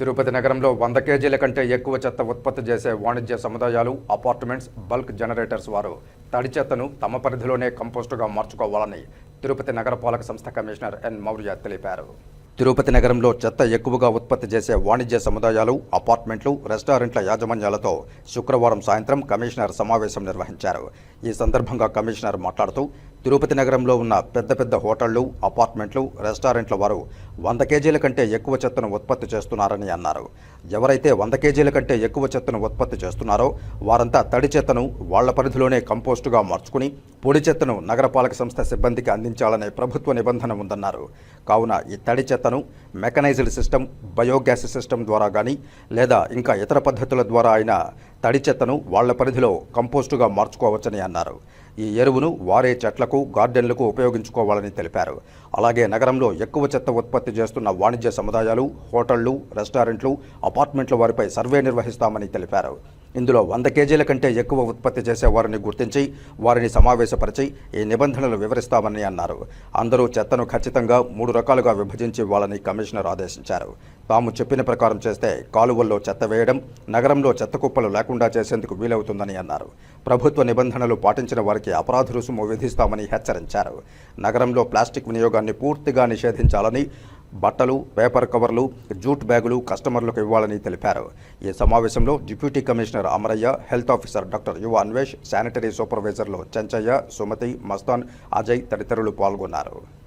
తిరుపతి నగరంలో వంద కేజీల కంటే ఎక్కువ చెత్త ఉత్పత్తి చేసే వాణిజ్య సముదాయాలు అపార్ట్మెంట్స్ బల్క్ జనరేటర్స్ వారు తడి చెత్తను తమ పరిధిలోనే కంపోస్టుగా మార్చుకోవాలని తిరుపతి నగరపాలక సంస్థ కమిషనర్ ఎన్. మౌర్య తెలిపారు. తిరుపతి నగరంలో చెత్త ఎక్కువగా ఉత్పత్తి చేసే వాణిజ్య సముదాయాలు అపార్ట్మెంట్లు రెస్టారెంట్ల యాజమాన్యాలతో శుక్రవారం సాయంత్రం కమిషనర్ సమావేశం నిర్వహించారు. ఈ సందర్భంగా కమిషనర్ మాట్లాడుతూ తిరుపతి నగరంలో ఉన్న పెద్ద పెద్ద హోటళ్ళు అపార్ట్మెంట్లు రెస్టారెంట్ల వారు వంద కేజీల కంటే ఎక్కువ చెత్తను ఉత్పత్తి చేస్తున్నారని అన్నారు. ఎవరైతే వంద కేజీల కంటే ఎక్కువ చెత్తను ఉత్పత్తి చేస్తున్నారో వారంతా తడి చెత్తను వాళ్ళ పరిధిలోనే కంపోస్టుగా మార్చుకుని పొడి చెత్తను నగరపాలక సంస్థ సిబ్బందికి అందించాలనే ప్రభుత్వ నిబంధన ఉందన్నారు. కావున ఈ తడి చెత్తను మెకనైజ్డ్ సిస్టమ్ బయోగ్యాస్ సిస్టమ్ ద్వారా కానీ లేదా ఇంకా ఇతర పద్ధతుల ద్వారా అయినా తడి చెత్తను వాళ్ళ పరిధిలో కంపోస్టుగా మార్చుకోవచ్చని అన్నారు. ఈ ఎరువును వారే చెట్లకు గార్డెన్లకు ఉపయోగించుకోవాలని తెలిపారు. అలాగే నగరంలో ఎక్కువ చెత్త ఉత్పత్తి చేస్తున్న వాణిజ్య సముదాయాలు హోటళ్ళు రెస్టారెంట్లు అపార్ట్మెంట్ల వారిపై సర్వే నిర్వహిస్తామని తెలిపారు. ఇందులో వంద కేజీల కంటే ఎక్కువ ఉత్పత్తి చేసే వారిని గుర్తించి వారిని సమావేశపరిచి ఈ నిబంధనలు వివరిస్తామని అన్నారు. అందరూ చెత్తను ఖచ్చితంగా మూడు రకాలుగా విభజించి వాళ్ళని కమిషనర్ ఆదేశించారు. తాము చెప్పిన ప్రకారం చేస్తే కాలువల్లో చెత్త వేయడం నగరంలో చెత్త కుప్పలు లేకుండా చేసేందుకు వీలవుతుందని అన్నారు. ప్రభుత్వ నిబంధనలు పాటించిన వారికి అపరాధ రుసుము విధిస్తామని హెచ్చరించారు. నగరంలో ప్లాస్టిక్ వినియోగాన్ని పూర్తిగా నిషేధించాలని బట్టలు పేపర్ కవర్లు జూట్ బ్యాగులు కస్టమర్లకు ఇవ్వాలని తెలిపారు. ఈ సమావేశంలో deputy commissioner Amarayya health officer doctor Yuva Anvesh sanitary సూపర్వైజర్లు Chenchaiah Sumathi Mastan Ajay తదితరులు పాల్గొన్నారు.